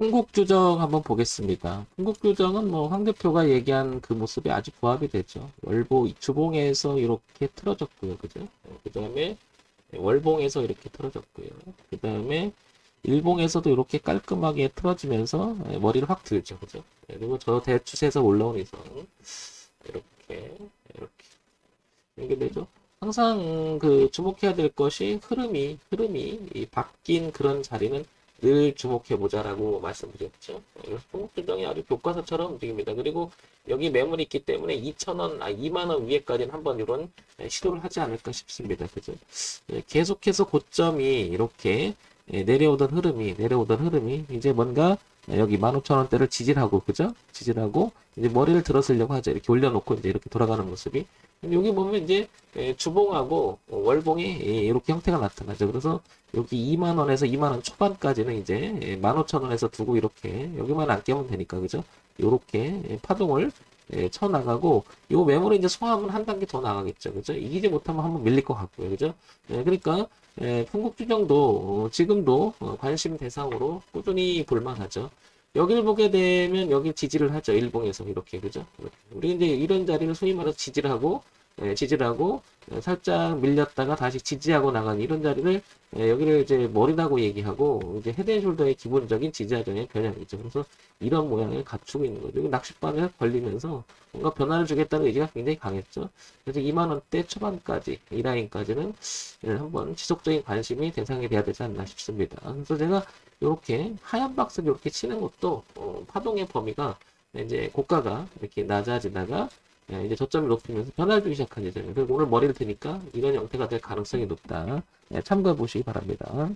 풍국주정 한번 보겠습니다. 풍국주정은 뭐 황 대표가 얘기한 그 모습이 아주 부합이 되죠. 월보 주봉에서 이렇게 틀어졌고요, 그죠? 그 다음에 월봉에서 이렇게 틀어졌고요. 그 다음에 일봉에서도 이렇게 깔끔하게 틀어지면서 머리를 확 들죠, 그죠? 그리고 저 대추세에서 이성 이렇게 이렇게 연결되죠. 항상 그 주목해야 될 것이 흐름이 흐름이 이 바뀐 그런 자리는 늘 주목해 보자라고 말씀드렸죠. 그래서 풍국조정이 아주 교과서처럼 움직입니다. 그리고 여기 매물이 있기 때문에 2,000원, 아 2만 원 위에까지는 한번 이런 시도를 하지 않을까 싶습니다. 그죠? 예, 계속해서 고점이 이렇게 예, 내려오던 흐름이 내려오던 흐름이 이제 뭔가 여기 15,000원대를 지지하고 그죠? 지지하고 이제 머리를 들어서려고 하죠. 이렇게 올려놓고 이제 이렇게 돌아가는 모습이 여기 보면 이제 예, 주봉하고 월봉이 예, 이렇게 형태가 나타나죠. 그래서 여기 2만 원에서 2만 원 초반까지는 이제 예, 15,000원에서 두고 이렇게 여기만 안 깨면 되니까 그죠? 요렇게 예, 파동을 예, 쳐 나가고 요 매물을 이제 소화하면 한 단계 더 나가겠죠. 그죠? 이기지 못하면 한번 밀릴 것 같고요. 그죠? 예, 그러니까 예, 풍국주정도 어, 지금도 어, 관심 대상으로 꾸준히 볼만하죠. 여기를 보게 되면 여기 지지를 하죠. 일봉에서 이렇게 그죠? 우리 이제 이런 자리를 소위 말해서 지지를 하고 예, 지지를 하고 예, 살짝 밀렸다가 다시 지지하고 나가는 이런 자리를 예, 여기를 이제 머리라고 얘기하고 이제 헤드앤숄더의 기본적인 지지하정의 변형이죠. 그래서 이런 모양을 갖추고 있는 거죠. 낚싯바늘 걸리면서 뭔가 변화를 주겠다는 의지가 굉장히 강했죠. 그래서 2만 원대 초반까지 이 라인까지는 예, 한번 지속적인 관심이 대상이 돼야 되지 않나 싶습니다. 그래서 제가 이렇게 하얀 박스를 이렇게 치는 것도 어, 파동의 범위가 이제 고가가 이렇게 낮아지다가 예, 이제 저점이 높이면서 변화를 주기 시작한 예정이에요. 그리고 오늘 머리를 드니까 이런 형태가 될 가능성이 높다. 예, 참고해 보시기 바랍니다.